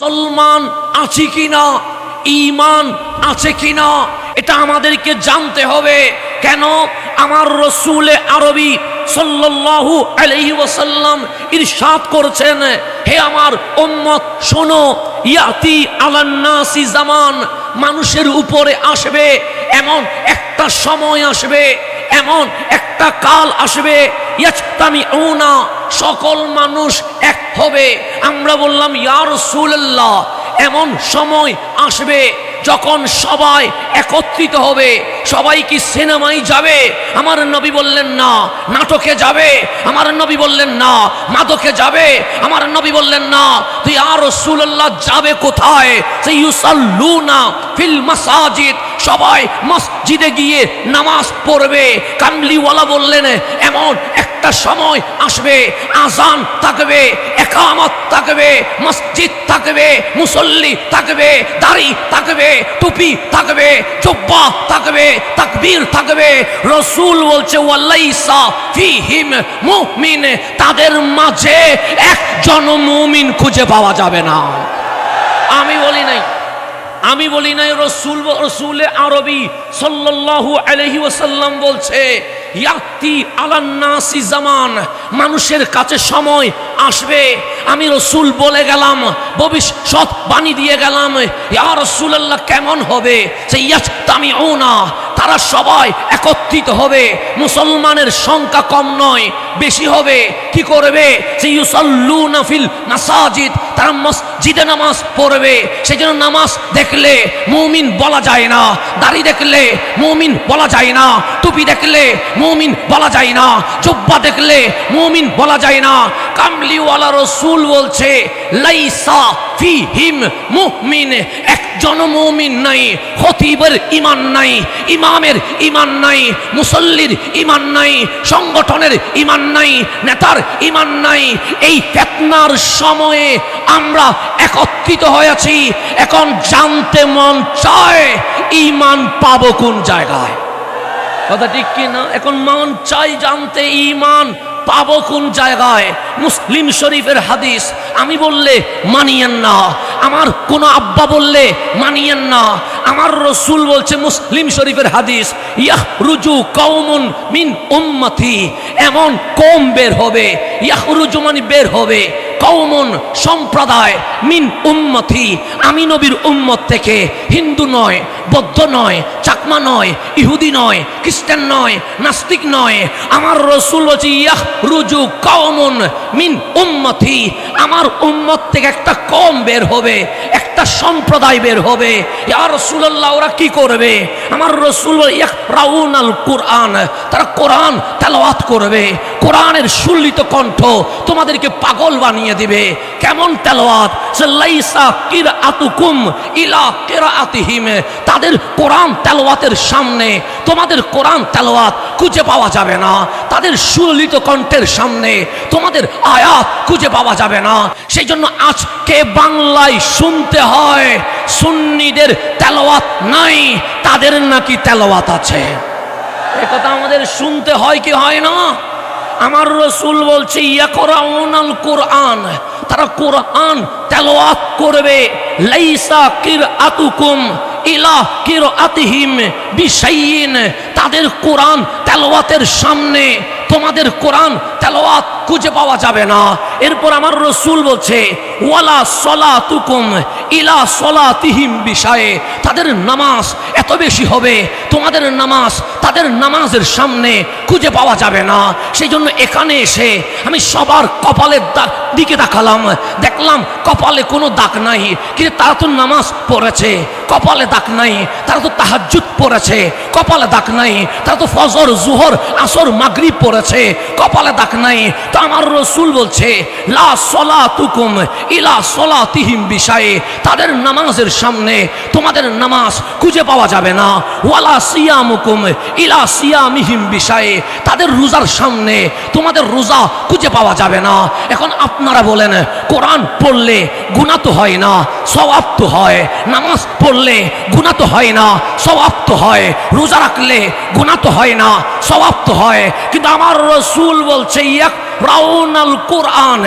মুসলমান আছি কিনা? ইমান আছে কিনা? এটা আমাদেরকে জানতে হবে। কেন? আমার রসুলে আরবি সাল্লাল্লাহু আলাইহি ওয়াসাল্লাম ইরশাদ করছেন, হে আমার উম্মত, শোনো, ইয়াতি আলান্নাসি জামান, মানুষের উপরে আসবে, এমন একটা সময় আসবে, এমন একটা কাল আসবে সকল মানুষ এক হবে। আমরা বললাম, ইয়া রাসূলুল্লাহ, এমন সময় আসবে যখন সবাই একত্রিত হবে, সবাই কি সিনেমায় যাবে? আমার নবী বললেন, না। নাটকে যাবে। আমার নবী বললেন, না। মাদকে যাবে। আমার নবী বললেন, না। তুই আর রসুল্লাহ যাবে কোথায়? ইউসাল্লুনা ফিল মাসাজিদ। সবাই মসজিদে গিয়ে নামাজ পড়বে। কামলিওয়ালা বললেন এমন একটা সময় আসবে, আজান থাকবে, একামত থাকবে, মসজিদ থাকবে, মুসল্লি থাকবে, দাড়ি থাকবে, টুপি থাকবে, জব্বা থাকবে, তাকবীর থাকবে। রসুল বলছে ওয়াল্লাইসা ফিহিম মুমিন। তাদের মাঝে একজন মুমিন খুঁজে পাওয়া যাবে না। আমি বলি নাই। আমি বলি নাই, রসুল রসুলে আরবি সাল্লাল্লাহু আলহি ওসাল্লাম বলছে আলান্নাসি জামান, মানুষের কাছে সময় আসবে। আমি রসুল বলে গেলাম ভবিষ্যৎ বাণী দিয়ে গেলাম, ইয়া রসুল্লাহ কেমন হবে? সে ইয়াস্তামিউনা তারা সবাই একত্রিত হবে। মুসলমানের সংখ্যা কম নয়, বেশি হবে। কি করবে? সে ইউসাল্লুনা ফিল মাসাজিদ, তারা মসজিদে নামাজ পড়বে। সেই জন্য নামাজ দেখলে মুমিন বলা যায় না। দাড়ি দেখলে মুমিন বলা যায় না। টুপি দেখলে মুমিন বলা যায় না। জব্বা দেখলে মুমিন বলা যায় না। কামলিওয়ালা রসুল বলছে, লাইসা ফিহিম মুমিন, একজন মুমিন নাই, খতিবের ইমান নাই। ইমামের ইমান নাই, মুসল্লির ইমান নাই, সংগঠনের ইমান নাই, নেতার ইমান নাই, এই ফেতনার সময়ে আমরা একত্রিত হয়েছি। এখন জানতে মন চায়, ইমান পাবো কোন জায়গায়? কথা ঠিক কি না? এখন মন চাই জানতে ইমান পাবো কোন জায়গায়? মুসলিম শরীফের হাদিস, আমি বললে মানিয়েন না। আমার কোন আব্বা বললে মানিয়েন না। আমার রসুল বলছে, মুসলিম শরীফের হাদিস ইয়াহ রুজু কৌমন মিন উম্মতি, এমন কম বের হবে ইয়াহ রুজু মানে বের হবে। কৌমন সম্প্রদায় মিন উম্মতি। আমি নবীর উম্মত থেকে হিন্দু নয়, বৌদ্ধ নয়, চাকমা নয়, ইহুদি নয়, খ্রিস্টান নয়, নাস্তিক নয়। আমার রসুল রুজু কৌমন মিন উম্মতি। আমার উম্মত থেকে একটা কম বের হবে, একটা সম্প্রদায় বের হবে। ইয়া রসুল্লাহ ওরা কি করবে? আমার রসুল রাউন আল কোরআন। তারা কোরআন তেলাওয়াত করবে। কোরআনের সুল্লিত কণ্ঠ তোমাদেরকে পাগল বানিয়ে দিবে। কেমন লাইসা ইলা তাদের কোরআন তেলাওয়াতের সামনে, তোমাদের কোরআন তেলাওয়াত খুঁজে পাওয়া যাবে না। তাদের সুললিত কণ্ঠের সামনে, তোমাদের আয়াত খুঁজে পাওয়া যাবে না। সেই জন্য আজকে বাংলায় শুনতে হয়, সুন্নিদের তেলাওয়াত নাই, তাদের নাকি তেলাওয়াত আছে। কথা আমাদের শুনতে হয় কি হয় না? আমার রসুল বলছে ইয়াকরাউনাল কোরআন তারা কোরআন তেলোয়াত করবে। লাইসা কির আতুকুম ইলা কির আতিহিম বিশাইন তাদের কোরআন তেলোয়াতের সামনে। তোমাদের কোরআন তেলোয়াত খুঁজে পাওয়া যাবে না। এরপর আমার রসুল বলছে, ওয়ালা সলা তুকুম ইলা সলা তিহিম বিষয়ে তাদের নামাজ এত বেশি হবে, তোমাদের নামাজ তাদের নামাজের সামনে খুঁজে পাওয়া যাবে না। সেই জন্য এখানে এসে আমি সবার কপালের দিকে তাকালাম, দেখলাম কপালে কোনো দাগ নাই। কিন্তু তারা তো নামাজ পড়েছে, কপালে দাগ নাই, তারা তো তাহাজুদ পড়েছে, কপালে দাগ নাই, তারা তো ফজর, জুহর, আসর, মাগরিব পড়েছে, কপালে দাগ নাই। তো আমার রসুল বলছে, লা ইলা সলা তিহিম বিষয়ে তাদের নামাজের সামনে তোমাদের নামাজ খুঁজে পাওয়া যাবে না। ওয়ালা সিয়ামুকুম ইলা সিয়ামিহিম বিষয়ে তাদের রোজার সামনে তোমাদের রোজা খুঁজে পাওয়া যাবে না। এখন আপনারা বলেন, কোরআন পড়লে গুণা তো হয় না স্বভাব তো হয়, নামাজ পড়লে গুণা তো হয় না স্বভাব তো হয়, রোজা রাখলে গুণা তো হয় না স্বভাব তো হয়। কিন্তু আমার রসুল বলছে ইয়াক রাউনাল কোরআন,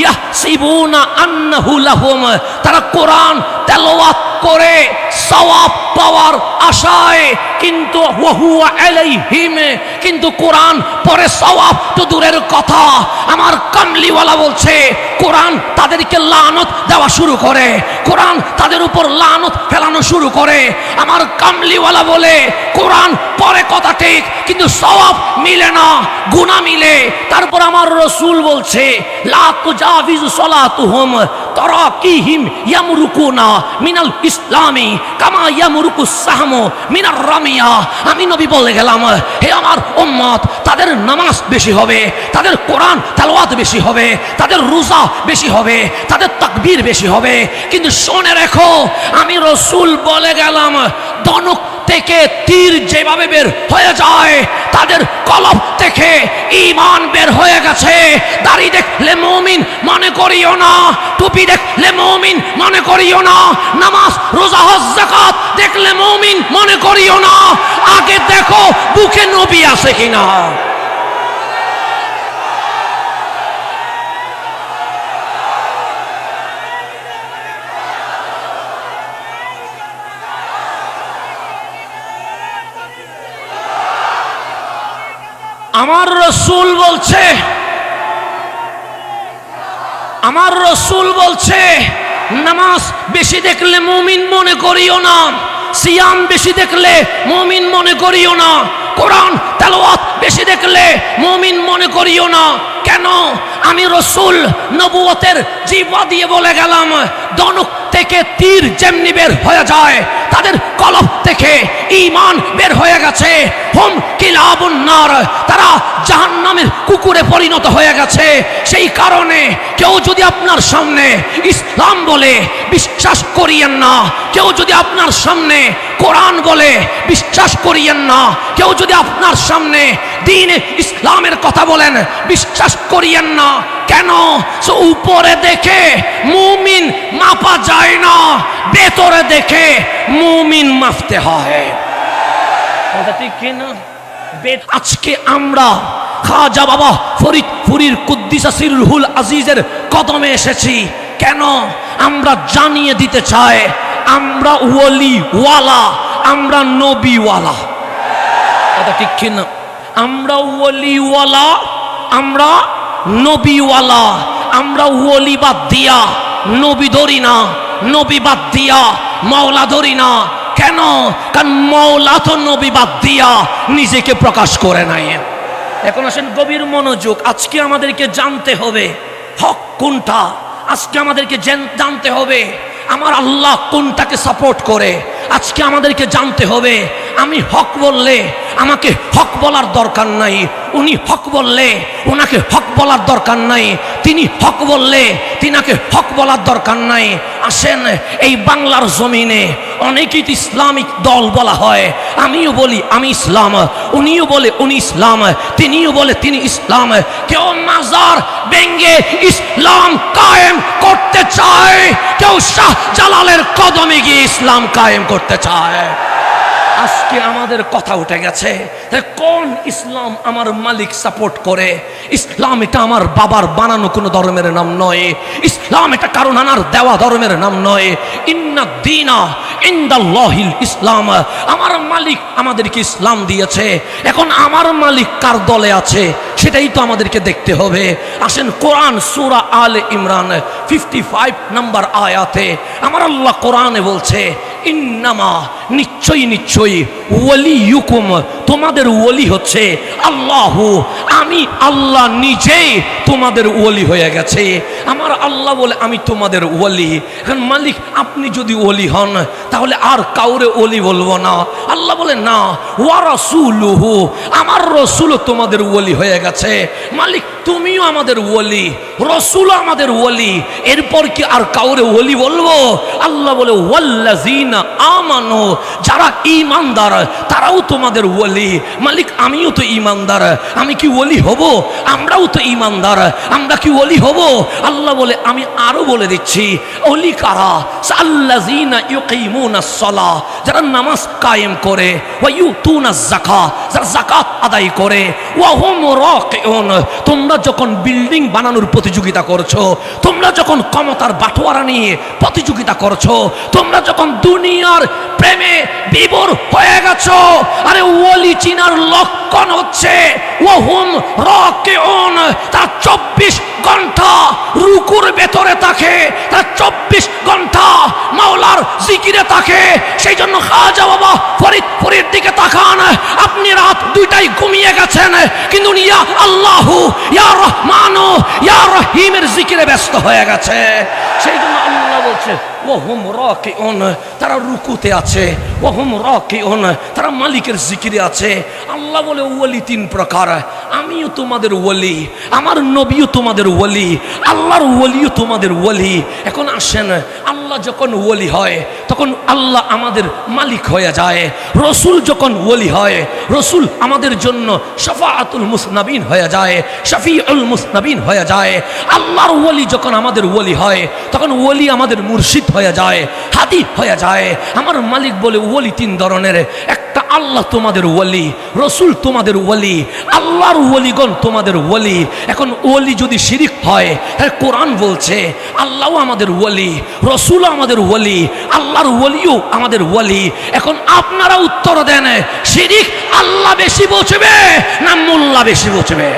ইয়াহসিবুনা আন্নাহু লাহুম। তারা কোরআন তেলাওয়াত করে সওয়াব পাওয়ার আশায় কিন্তু আলাইহিম, কিন্তু কোরআন পরে সওয়াব তো দূরের কথা। আমার কামলিওয়ালা বলছে, কোরআন তাদেরকে লানত দেওয়া শুরু করে, কোরআন তাদের উপর লানত ফেলানো শুরু করে। আমার কামলিওয়ালা বলে, কোরআন পরে কথা ঠিক, কিন্তু সওয়াব মিলে না, গুনাহ মিলে। তারপর আমার রসুল বলছে, লা তুজাবিজ সালাতুহুম তারাকিহিম ইয়ামরুকুনা মিনাল ইসলামি, কামা ইয়ামরুকু সাহমু মিনার রামিয়া। আমি নবী বলে গেলাম, হে আমার উম্মত, তাদের নামাজ বেশি হবে, তাদের কোরআন তেলাওয়াত বেশি হবে, তাদের রোজা বেশি হবে, তাদের তাকবীর বেশি হবে। কিন্তু শুনে রেখো, আমি রসুল বলে গেলাম দনক থেকে তীর যেভাবে বের হয়ে যায়, তাদের কলব থেকে ইমান বের হয়ে গেছে। দাড়ি দেখলে মমিন মনে করিও না, টুপি দেখলে মমিন মনে করিও না, নামাজ, রোজা, হজ জাকাত দেখলে মমিন মনে করিও না। আগে দেখো, বুকে নবী আছে কিনা। আমার রসুল বলছে, আমার রসুল বলছে, নামাজ বেশি দেখলে মুমিন মনে করিও না, সিয়াম বেশি দেখলে মুমিন মনে করিও না, কোরআন তেলাওয়াত বেশি দেখলে মুমিন মনে করিও না। কেন? আমি রসুল নবুয়তের জিবা দিয়ে বলে গেলাম, দনক থেকে তীর যেমনি বের হয়ে যায়, তাদের কলব থেকে ইমান বের হয়ে গেছে। হোম কিলাবুন্নার তারা জাহান্নামের কুকুরে পরিণত হয়ে গেছে। সেই কারণে কেউ যদি আপনার সামনে ইসলাম বলে বিশ্বাস করিয়েন না, কেউ যদি আপনার সামনে কোরআন বলে বিশ্বাস করিয়েন না, কেউ যদি আপনার সামনে দিন ইসলামের কথা বলেন, বিশ্বাস করিয়েন না। কেন? সে উপরে দেখে মুমিন মাপা যায় না ভেতরে দেখে মুমিন মাপতে হয়। কথা ঠিক কিনা আজকে আমরা খাজা বাবা ফরিদপুরীর কুদ্দিসা সিরুল আজিজের কদমে এসেছি। কেন? আমরা জানিয়ে দিতে চাই আমরা ওলি ওয়ালা আমরা নবীওয়ালা। কথা ঠিক কিনা আমরা ওলিওয়ালা আমরা নবীওয়ালা, আমরা ওলি বাদ দিয়া, নবী ধরি না, নবী বাদ দিয়া, মাওলা ধরি না। কেন? কারণ মৌলা তো নবী বাদ দিয়া নিজেকে প্রকাশ করে নাই। এখন আসেন গভীর মনোযোগ, আজকে আমাদেরকে জানতে হবে, হক কোনটা? আজকে আমাদেরকে জানতে হবে, আমার আল্লাহ কোনটাকে সাপোর্ট করে? আজকে আমাদেরকে জানতে হবে, আমি হক বললে আমাকে হক বলার দরকার নাই। উনি হক বললে ওনাকে হক বলার দরকার নাই। তিনি হক বললে তিনাকে হক বলার দরকার নাই। আসেন এই বাংলার জমিনে অনেকেই ইসলামিক দল বলা হয়। আমিও বলি, আমি ইসলাম। উনিও বলে, উনি ইসলাম। তিনিও বলে, তিনি ইসলাম। কেউ মাজার ব্যঙ্গে ইসলাম কায়েম করতে চায়। কেউ শাহ জালালের কদমে গিয়ে ইসলাম কায়েম করতে চায়। আজকে আমাদের কথা উঠে গেছে কোন ইসলাম আমার মালিক সাপোর্ট করে? ইসলাম এটা আমার বাবার বানানো কোনো ধর্মের নাম নয়। ইসলাম এটা কারণ আনার দেওয়া ধর্মের নাম নয়। ইন্না দিনা ইন্দাল্লাহিল ইসলাম। আমার মালিক আমাদেরকে ইসলাম দিয়েছে। এখন আমার মালিক কার দলে আছে? সেটাই তো আমাদেরকে দেখতে হবে। আসেন কোরআন সুরা আল ইমরান ফিফটি ফাইভ নাম্বার আয়াতে। আমার আল্লাহ কোরআনে বলছে ইন্নামা নিশ্চয়ই নিশ্চয়ই ওলি ইউকুম তোমাদের ওলি হচ্ছে আল্লাহ। আমি আল্লাহ নিজেই তোমাদের ওলি হয়ে গেছে। আমার আল্লাহ বলে আমি তোমাদের ওলি। এখন মালিক, আপনি যদি ওলি হন, তাহলে আর কাউরে ওলি বলব না। আল্লাহ বলে, না, ওয়া রাসূলুহু, আমার রসুল তোমাদের ওলি হয়ে গেছে। মালিক তুমিও আমাদের ওলি রসুল আমাদের ওলি। এরপর কি আর কাউরে ওলি বলব? আল্লাহ বলে ওয়াল্লাজিনা আমানো যারা ইমানদার তারাও তোমাদের ওলি। মালিক, আমিও তো ইমানদার আমি কি ওলি হব? আমরাও তো ইমানদার আমরা কি ওলি হব? আল্লাহ বলে, আমি আরও বলে দিচ্ছি, ওলি কারা? সাল্লাযিনা ইউকিমুনাস সালাহ যারা নামাজ কায়েম করে, ওয়া ইউতুনাজ যাকাত যারা যাকাত আদায় করে, ওয়া হুম রাকিউন তোমরা যখন বিল্ডিং বানানোর প্রতিযোগিতা করছ, তোমরা যখন ক্ষমতার বাটোয়ারা নিয়ে প্রতিযোগিতা করছ, তোমরা যখন দুনিয়ার প্রেমে বিবর হয়ে গেছো, আরে ওলি চিনার লক্ষণ হচ্ছে ও হুম রকেউন, তার চব্বিশ ঘণ্টা রুকুর ভেতরে থাকে, তার চব্বিশ ঘণ্টা মাওলার জিকিরে থাকে। সেই জন্য খাজা বাবা ফরিদ ফরিদ দিকে তাকান। আপনি রাত দুইটাই ঘুমিয়ে গেছেন, কিন্তু ইয়া আল্লাহ, ইয়া রহমানু, ইয়া রহিমের জিকিরে ব্যস্ত হয়ে গেছে। সেই জন্য আল্লাহ বলছে ও রকে রাকিউন, তারা রুকুতে আছে। ওহম রকে রাকিউন, তারা মালিকের জিকিরে আছে। আল্লাহ বলে, ওলি তিন প্রকার। আমিও তোমাদের ওলি, আমার নবীও তোমাদের ওলি, আল্লাহর ওলিও তোমাদের ওলি। এখন আসেন আল্লাহ যখন ওলি হয়, তখন আল্লাহ আমাদের মালিক হয়ে যায়। রসুল যখন ওলি হয়, রসুল আমাদের জন্য শফাআতুল মুসনাবিন হয়ে যায়, শফিউল মুসনাবিন হয়ে যায়। আল্লাহর ওলি যখন আমাদের ওলি হয়, তখন ওলি আমাদের মুর্শিদ হয়ে যায়। হাদি হয়ে যায়। আমার মালিক বলে, ওলি তিন ধরনের। একটা আল্লাহ তোমাদের ওলি, রসুল তোমাদের ওলি, আল্লাহর ওলিগণ তোমাদের ওলি। এখন ওলি যদি শিরিক হয়, তাহলে কোরআন বলছে, আল্লাহও আমাদের ওলি রসুল আমাদের ওলি, আল্লাহর ওলিও আমাদের ওলি। এখন আপনারা উত্তর দেন, শিরিক আল্লাহ বেশি বসবে না মোল্লা বেশি বসবে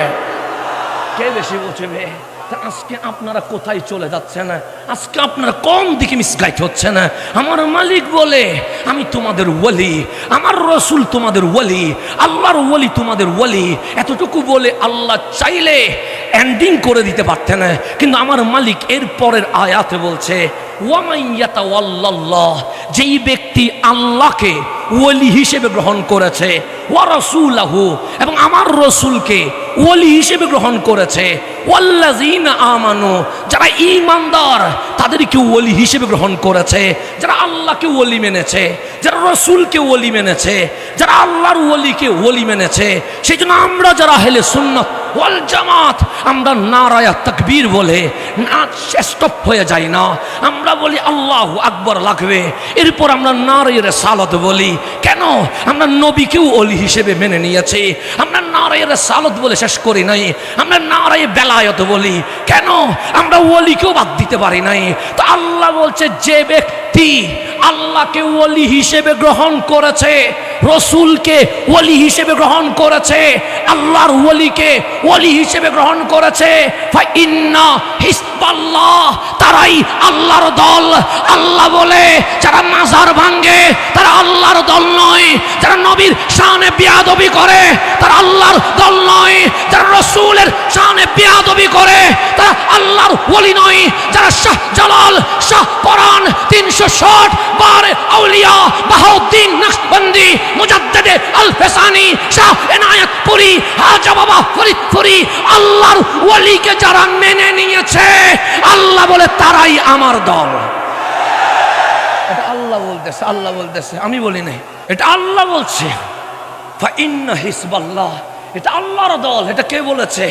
কে বেশি বসবে তা আজকে আপনারা কোথায় চলে যাচ্ছেন? আজকে আপনারা কোন দিকে মিসগাইড না? আমার মালিক বলে, আমি তোমাদের ওলি, আমার রসুল তোমাদের ওলি, আল্লাহর ওলি তোমাদের ওলি। এতটুকু বলে আল্লাহ চাইলে এন্ডিং করে দিতে পারতেন। কিন্তু আমার মালিক এর পরের আয়াতে বলছে যেই ব্যক্তি আল্লাহকে ওলি হিসেবে গ্রহণ করেছে, ওয়া রাসূলাহু, এবং আমার রসুলকে ওলি হিসেবে গ্রহণ করেছে ওয়াল্লাযিনা আমানু, যারা ঈমানদার, তাদেরকে ওলি হিসেবে গ্রহণ করেছে। যারা আল্লাহকে ওলি মেনেছে, যারা রসুলকে ওলি মেনেছে, যারা আল্লাহর ওলিকে ওলি মেনেছে সেই জন্য আমরা যারা হেলে সুন্নত ওয়াল জামাত, আমরা নারায়া তাকবীর বলে না স্টপ হয়ে যাই না। আমরা বলি, আল্লাহ আকবর লাগবে। এরপর আমরা নারায়ের সালত বলি, কেন? আমরা নবীকেও অলি হিসেবে মেনে নিয়েছি। আমরা নারায়ের সালত বলে শেষ করি নাই। আমরা নারায়ে বেলায়ত বলি। কেন? আমরা ওলিকেও বাদ দিতে পারি নাই। তো আল্লাহ বলছে, যে ব্যক্তি আল্লাহকে ওলি হিসেবে গ্রহণ করেছে, রসুলকে ওলি হিসেবে গ্রহণ করেছে, আল্লাহর ওলিকে ওলি হিসেবে গ্রহণ করেছে তারাই আল্লাহর দল। আল্লাহ বলে, যারা মাজার ভাঙ্গে তারা আল্লাহর দল নয়। যারা নবীর শানে বিয়াদবি করে, তারা আল্লাহর দল নয়, যারা রসুলের শানে বিয়াদবি করে, তারা আল্লাহর ওলি নয়, যারা শাহ জালাল, শাহ পরান তিনশো ষাট বার আউলিয়া, বাহাউদ্দিন নকশবন্দি মুজাদ্দেদে আল ফেসানি শাহ এনায়েত পুরি হাজা বাবা ফরিদপুরি, আল্লাহর ওলিকে যারা মেনে নিয়েছে, আল্লাহ বলে তারাই আমার দল। এটা আল্লাহ বলতেছে আল্লাহ বলতেছে, আমি বলি নাই, এটা আল্লাহ বলছে। হিসবাল্লাহ এটা আল্লাহর দল, এটা কে বলেছে?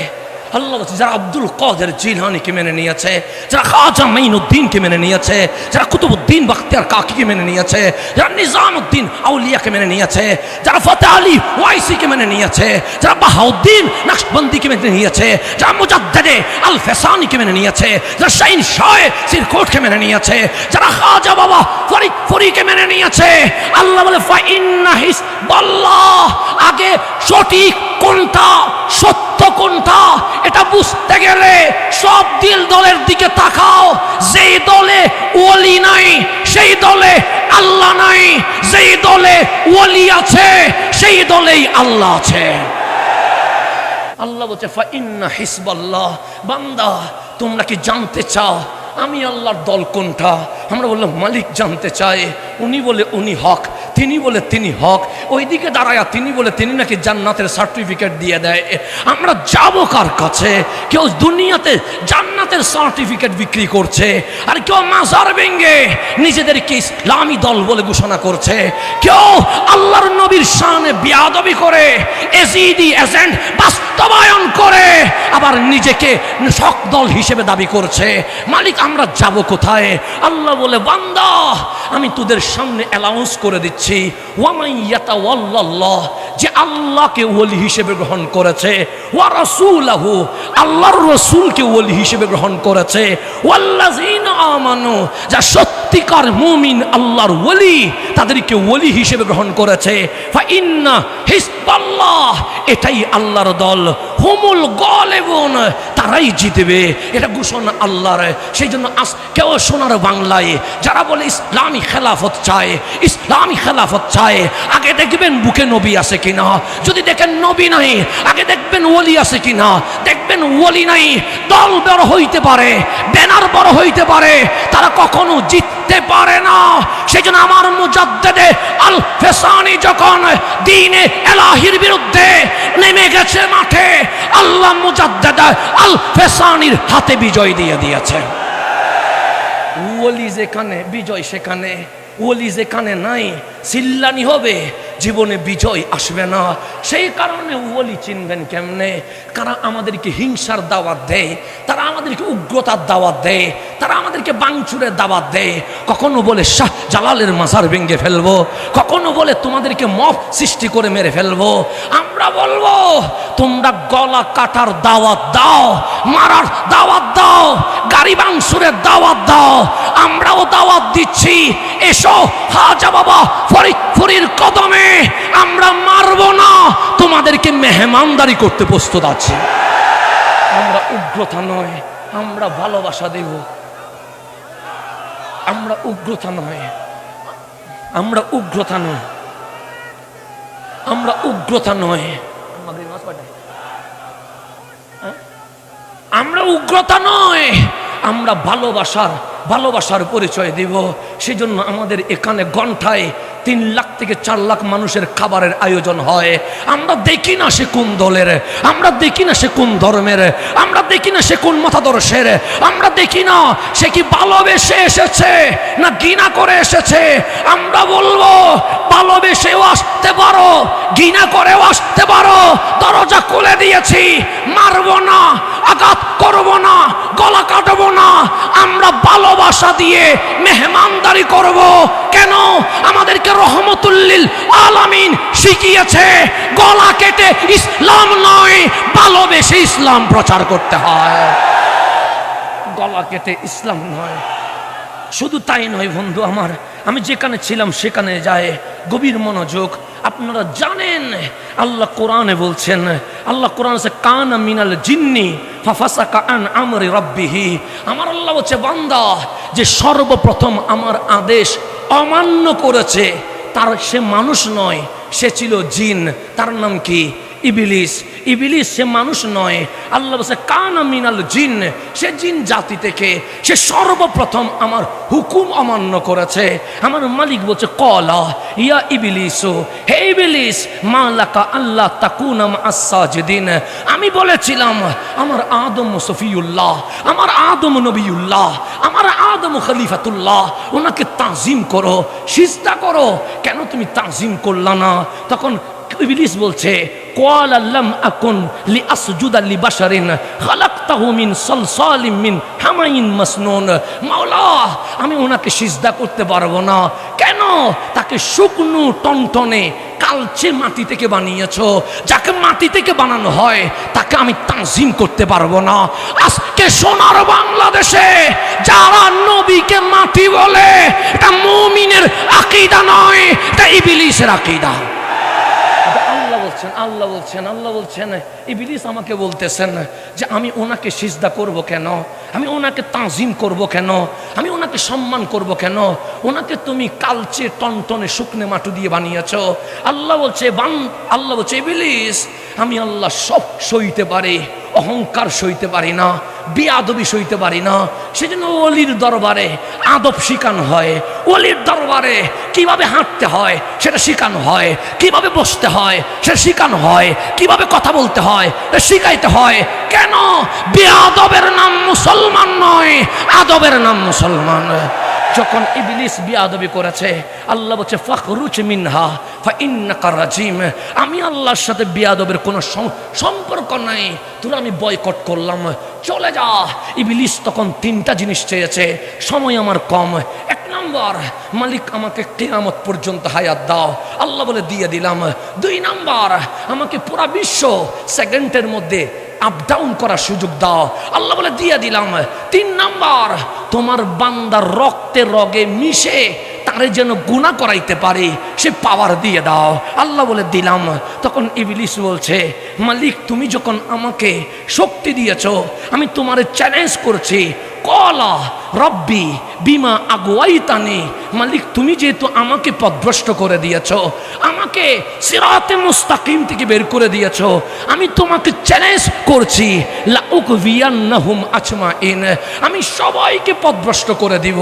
আল্লাহ বলছে, যারা আব্দুল কাদের জিলহানিকে মেনে নিয়েছে, যারা খাজা মাইনুদ্দিনকে মেনে নিয়েছে, যারা কুতুবুদ্দিন বাখতিয়ার কাকিকে মেনে নিয়েছে, যারা নিজামুদ্দিন আউলিয়াকে মেনে নিয়েছে, যারা ফতে আলী ওয়াইসিকে মেনে নিয়েছে, যারা বাহাউদ্দিন নকশবন্দিকে মেনে নিয়েছে, যারা মুজাদ্দেদে আল ফেসানিকে মেনে নিয়েছে, যারা শাইন শাহে সিরকোটকে মেনে নিয়েছে, যারা খাজা বাবা ফরিদ ফরিকে মেনে নিয়েছে। আল্লাহ বলে, ফাইন্না হিসবাল্লাহ। আগে সঠিক কোনটা, সত্য কোনটা, এটা বুঝতে গেলে সব দিল দলের দিকে তাকাও। যেই দলে ওলি নাই, সেই দলে আল্লাহ নাই। যেই দলে ওলি আছে, সেই দলেই আল্লাহ আছে। আল্লাহ বলছে ফাইন্না হিসবাল্লাহ। বান্দা, তোমরা কি জানতে চাও? আমি আল্লাহর দল কোনটা? আমরা বললাম, মালিক জানতে চায়। উনি বলে, উনি হক। তিনি বলে, তিনি হক। ওইদিকে দাঁড়ায়া তিনি বলে, তিনি নাকি জান্নাতের সার্টিফিকেট দিয়ে দেয়। আমরা যাব কার কাছে? কেউ দুনিয়াতে জান্নাতের সার্টিফিকেট বিক্রি করছে। আর কেউ মাজার ভেঙ্গে নিজেদেরকে ইসলামী দল বলে ঘোষণা করছে। কেউ আল্লাহর নবীর সামনে বিয়াদবি করে এজিডি এজেন্ট বাস্তবায়ন করে। আবার নিজেকে শক দল হিসেবে দাবি করছে। মালিক, আমরা যাব কোথায়? আল্লাহ বলে, বান্দা, আমি তোদের সামনে অ্যালাউন্স করে দিচ্ছি। যে আল্লাহকে ওলি হিসেবে গ্রহণ করেছে। ওয়া আল্লাহর রসুলকে ওলি হিসেবে গ্রহণ করেছে। যা সত্যিকার মুমিন, আল্লাহর ওলি, তাদেরকে ওলি হিসেবে গ্রহণ করেছে। ইন্না হিসবাল্লাহ এটাই আল্লাহর দল। হুমুল এবং তারাই জিতবে। এটা ঘোষণা আল্লাহর। সেই জন্য আস কেউ শোনার বাংলায়, যারা বলে ইসলামী খেলাফত চায়, ইসলামী খেলাফত চায়, আগে দেখবেন বুকে নবী আছে কিনা? যদি দেখেন নবী নাই, আগে দেখবেন ওলি আছে কিনা? দেখবেন ওলি নাই, দল বড় হইতে পারে, ব্যানার বড় হইতে পারে, তারা কখনো জিততে পারে না। সেই জন্য আমার মুজাদ্দেদে আল ফেসানি যখন দিনে এলাহির বিরুদ্ধে নেমে গেছে মাঠে, আল্লাহ মুজাদ্দেদ আল ফেসানির হাতে বিজয় দিয়ে দিয়েছে। ওলি যেখানে, বিজয় সেখানে। ওলি যেখানে নাই, সিল্লানি হবে, জীবনে বিজয় আসবে না। সেই কারণে ওলি চিনবেন কেমনে? কারা আমাদেরকে হিংসার দাওয়াত দেয়, তারা আমাদেরকে উগ্রতার দাওয়াত দেয়, তারা আমাদেরকে বাংচুরের দাওয়াত দেয়। কখনো বলে, শাহ জালালের মাসার ভেঙে ফেলব। কখনো বলে, তোমাদেরকে মফ সৃষ্টি করে মেরে ফেলব। আমরা বলব, তোমরা গলা কাটার দাওয়াত দাও, মারার দাওয়াত দাও, গাড়ি বাংসুরের দাওয়াত দাও, আমরাও দাওয়াত দিচ্ছি, এসো হাজা বাবা ফরিদপুরের কদমে, আমরা মারবো না, তোমাদেরকে মেহমানদারি করতে প্রস্তুত আছি। আমরা উগ্রতা নয়, আমরা ভালোবাসা দেব। আমরা উগ্রতা নয়, আমরা উগ্রতা নয়। আমরা উগ্রতা নয় হ্যাঁ? আমরা উগ্রতা নয় আমরা ভালোবাসার ভালোবাসার পরিচয় দিব। সেজন্য আমাদের এখানে ঘন্টায় তিন লাখ থেকে চার লাখ মানুষের খাবারের আয়োজন হয়। আমরা দেখি না সে কোন দলের, আমরা দেখি না সে কোন ধর্মের, আমরা দেখি না সে কোন মতাদর্শের, আমরা দেখি না সে কি ভালোবেসে এসেছে না ঘৃণা করে এসেছে। আমরা বলব, ভালোবেসেও আসতে পারো, ঘৃণা করেও আসতে পারো, দরজা খুলে দিয়েছি, মারবো না আঘাত করব না, গলা কাটবো না, আমরা ভালোবাসা দিয়ে মেহমানদারি করব। কেন? আমাদেরকে রহমতুল্লিল আলামিন শিখিয়েছে, গলা কেটে ইসলাম নয়, ভালোবেসে ইসলাম প্রচার করতে হয়। গলা কেটে ইসলাম নয়। শুধু তাই নয় বন্ধু আমার, আমি যেখানে ছিলাম সেখানে যায় গভীর মনোযোগ। আপনারা জানেন, আল্লাহ কোরআনে বলছেন, আল্লাহ কোরআন কান মিনাল জিন্নি ফাফাসা কান আমরে রব্বিহি। আমার আল্লাহ হচ্ছে বান্দা, যে সর্বপ্রথম আমার আদেশ অমান্য করেছে, তার সে মানুষ নয়, সে ছিল জিন। তার নাম কি? ইবিলিস। ইবিলিস সে মানুষ নয়। আল্লাহ বলছে, কানা মিনাল জিন সে জিন জাতি থেকে সে সর্বপ্রথম আমার হুকুম অমান্য করেছে। আমার মালিক বলছে, কলা ইয়া ইবিলিস, হে ইবিলিস মালাকা আল্লাহ তাকুনাম আসাজিদিন আমি বলেছিলাম, আমার আদম সফিউল্লাহ, আমার আদম নবীউল্লাহ, আমার আদম খলিফাতুল্লাহ, ওনাকে তাজিম করো, সিজদা করো। কেন তুমি তাজিম করলা না? তখন ইবলিস বলছে কল আল্লাম আকুন লি আসজুদ আলি বাশারিন খালাকতাহু মিন সলসালিম মিন হামাইন মাসনুন। মাওলা, আমি ওনাকে সিজদা করতে পারব না। কেন? তাকে শুকনো টনটনে কালচে মাটি থেকে বানিয়েছ। যাকে মাটি থেকে বানানো হয়, তাকে আমি তাজিম করতে পারব না। আজকে সোনার বাংলাদেশে যারা নবীকে মাটি বলে, এটা মমিনের আকিদা নয়, এটা ইবিলিসের আকিদা। বলছেন, আল্লাহ বলছেন আল্লাহ বলছেন, ইবিলিস আমাকে বলতেছেন যে আমি ওনাকে সিজদা করব কেন? আমি ওনাকে তাজিম করব কেন? আমি ওনাকে সম্মান করব কেন? ওনাকে তুমি কালচে টনটনে শুকনে মাটু দিয়ে বানিয়েছ। আল্লাহ বলছে, বান, আল্লাহ বলছে, ইবিলিস আমি আল্লাহ সব সইতে পারি, অহংকার সইতে পারি না, বিয়াদবি সইতে পারি না। সেজন্য অলির দরবারে আদব শিকান হয়। অলির দরবারে কীভাবে হাঁটতে হয়, সেটা শিখানো হয়। কীভাবে বসতে হয়, সেটা শিখানো হয়। কীভাবে কথা বলতে হয় শিখাইতে হয়। কেন? বেয়াদবের নাম মুসলমান নয়, আদবের নাম মুসলমান। যখন ইবলিস বিয়াদবি করেছে, আল্লাহ বলছে ফখরুচ মিনহা রাজিম। আমি আল্লাহর সাথে বিয়াদবের কোনো সম্পর্ক নাই। তোরা আমি বয়কট করলাম। চলে যা। ইবলিস তখন তিনটা জিনিস চেয়েছে। সময় আমার কম। এক নম্বর, মালিক আমাকে কেয়ামত পর্যন্ত হায়াত দাও। আল্লাহ বলে, দিয়ে দিলাম। দুই নাম্বার, আমাকে পুরা বিশ্ব সেকেন্ডের মধ্যে আপ ডাউন করার সুযোগ দাও। আল্লাহ বলে, দিয়ে দিলাম। তিন নাম্বার তোমার বান্দার রক্তে রগে মিশে তারে যেন গুণা করাইতে পারে, সে পাওয়ার দিয়ে দাও। আল্লাহ বলে, দিলাম। তখন ইবলিস বলছে, মালিক, তুমি যখন আমাকে শক্তি দিয়েছ, আমি তোমার চ্যালেঞ্জ করছি কলা, রব্বি, বিমা আগুয়াইতানি, মালিক, তুমি যেহেতু আমাকে পথভ্রষ্ট করে দিয়েছ, আমাকে সিরাতে মুস্তাকিম থেকে বের করে দিয়েছ, আমি তোমাকে চ্যালেঞ্জ করছি লাউকভিয়ান্নাহুম আজমাইন, আমি সবাইকে পথভ্রষ্ট করে দিব,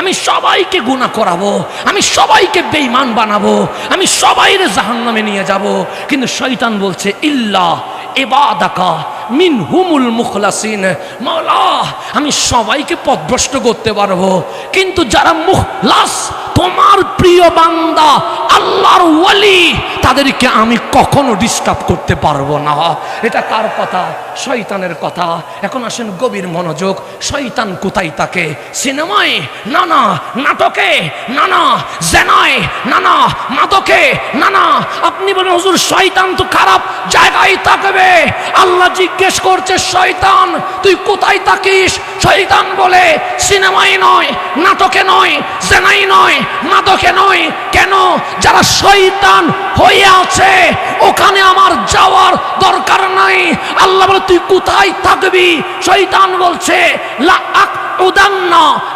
আমি সবাইকে গুনাহ করাবো, আমি সবাইকে বেঈমান বানাবো, আমি সবাইরে জাহান্নামে নিয়ে যাব, কিন্তু শয়তান বলছে, ইল্লা এবাদাকা মিন হুমুল মুখলাসিন। মাওলা, আমি সবাইকে পথভ্রষ্ট করতে পারব। কিন্তু যারা মুখলাস, তোমার প্রিয় বান্দা আল্লাহর ওয়ালি, তাদেরকে আমি কখনো ডিস্টার্ব করতে পারব না। এটা কার কথা? শয়তানের কথা। এখন আসেন গভীর মনোযোগ। শয়তান কোথায় থাকে সিনেমায়? না না নাটকে? না না জেনায়? না না মাদকে? না না আপনি বলেন, হুজুর, শয়তান তো খারাপ জায়গায় থাকবে। আল্লাহ জিজ্ঞেস করছে, শয়তান, তুই কোথায় থাকিস? শয়তান বলে, সিনেমায় নয়, নাটকে নয় জেনাই নয়, মাদকে নয়। কেন? যারা শয়তান হয়ে আছে। ওখানে আমার যাওয়ার দরকার নাই। আল্লাহ বলে, তুই কোথায় থাকবি? শয়তান বলছে, লা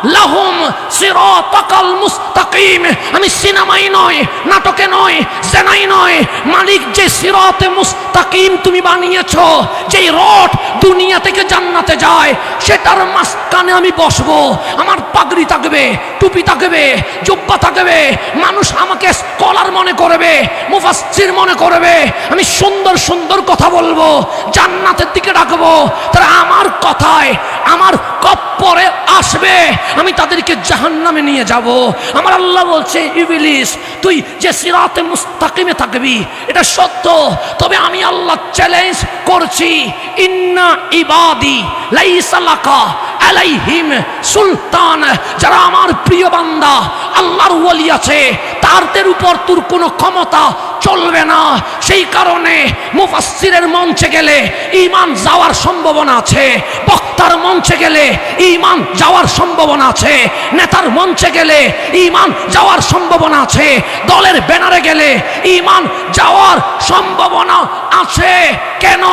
লাহুম সিরাতাকাল মুস্তাকিম। আমি সিনেমাই নয়, নাটকে নয়, জেনাই নয়। মালিক যে সিরাতে মুস্তাকিম তুমি বানিয়েছো, যেই রড দুনিয়া থেকে জান্নাতে যায়, সেটার মাঝখানে আমি বসবো। আমার পাগড়ি থাকবে, টুপি থাকবে, জুব্বা থাকবে। মানুষ আমাকে স্কলার মনে করবে। মুফাসসির মনে করবে, আমি সুন্দর সুন্দর কথা বলব, জান্নাতের দিকে ডাকবো, তারা আমার কথায়, আমার কপ্পরে আসবে, আমি তাদেরকে জাহান্নামে নিয়ে যাব। আমার আল্লাহ বলছে, ইবিলিস, তুই যে সিরাতে মুস্তাকিমে থাকবি, এটা সত্য, তবে আমি আল্লাহ চ্যালেঞ্জ করছি, ইন্না ইবাদি লাইসা লাকা আলাইহিম সুলতান, যারা আমার প্রিয় বান্দা, আল্লাহর ওয়ালি আছে তাদের উপর তোর কোনো ক্ষমতা চলবে না। সেই কারণে মুফাসিরের মঞ্চে গেলে ইমান যাওয়ার সম্ভাবনা আছে। বক্তার মঞ্চে গেলে ইমান যাওয়ার সম্ভাবনা আছে। নেতার মঞ্চে গেলে ইমান যাওয়ার সম্ভাবনা আছে। দলের ব্যানারে গেলে ইমান যাওয়ার সম্ভাবনা আছে। কেন?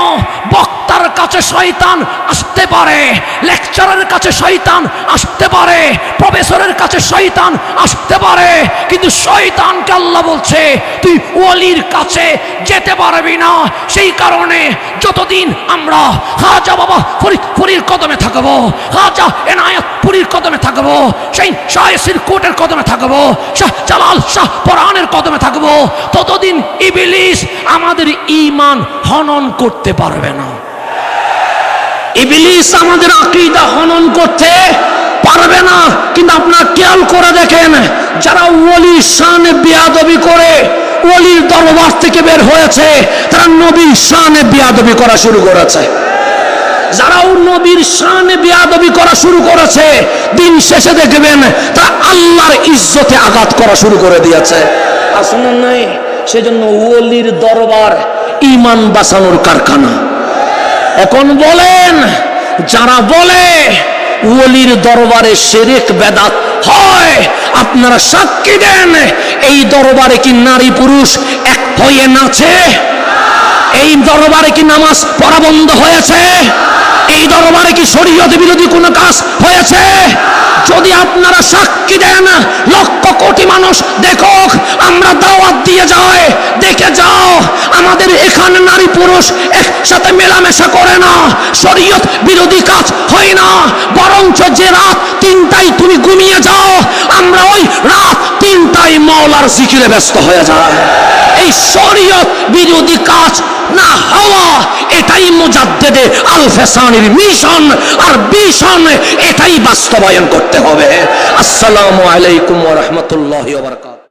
বক্তার কাছে শয়তান আসতে পারে লেকচারের কাছে শয়তান আসতে পারে, প্রফেসরের কাছে শয়তান আসতে পারে, কিন্তু শয়তানকে আল্লাহ বলছে, তুই ওলির কাছে যেতে পারবি না। সেই কারণে যতদিন আমরা হাজা বাবা ফরিদ ফরির কদমে থাকব। হাজা এনায়াত পুরীর কদমে থাকব। সেই শাহেসির কোটের কদমে থাকব। শাহ জালাল, শাহ পরানের কদমে থাকব। ততদিন ইবিলিস আমাদের ঈমান হনন করতে পারবে না। ইবিলিস আমাদের আকীদা হনন করতে পারবে না। কিন্তু আপনার খেয়াল করে দেখেন, যারা ওলি শানে বিয়াদবি করে, ওলির দরবার থেকে বের হয়েছে, তারা নবীর শানে বিয়াদবি করা শুরু করেছে। যারাও নবীর শানে বিয়াদবি করা শুরু করেছে, দিন শেষে দেখবেন তারা আল্লাহর ইজ্জতে আঘাত করা শুরু করে দিয়েছে। আসুন নাই, সেজন্য ওলির দরবার ইমান বাঁচানোর কারখানা। এখন বলেন, যারা বলে ওলির দরবারে শেরেক, বেদাত হয়, আপনারা সাক্ষী দেন, এই দরবারে কি নারী পুরুষ এক হয়ে নাচে? এই দরবারে কি নামাজ পড়া বন্ধ হয়েছে? এই দরবারে কি শরীয়ত বিরোধী কোনো কাজ হয়েছে। যদি আপনারা সাক্ষী দেন, লক্ষ কোটি মানুষ দেখুক, আমরা দাওয়াত দিয়ে যায় দেখে যাও, আমাদের এখানে নারী পুরুষ একসাথে মেলামেশা করে না, শরীয়ত বিরোধী কাজ হয় না, বরঞ্চ যে রাত তিনটায় তুমি ঘুমিয়ে যাও, আমরা ওই রাত তিনটায় মাওলার জিকিরে ব্যস্ত হয়ে যায় এই শরীয়ত বিরোধী কাজ না হওয়া, এটাই মুজাদ্দেদে আল ফেসানির মিশন, আর মিশন এটাই বাস্তবায়ন করতে হবে। আসসালামু আলাইকুম ওয়া বারকাত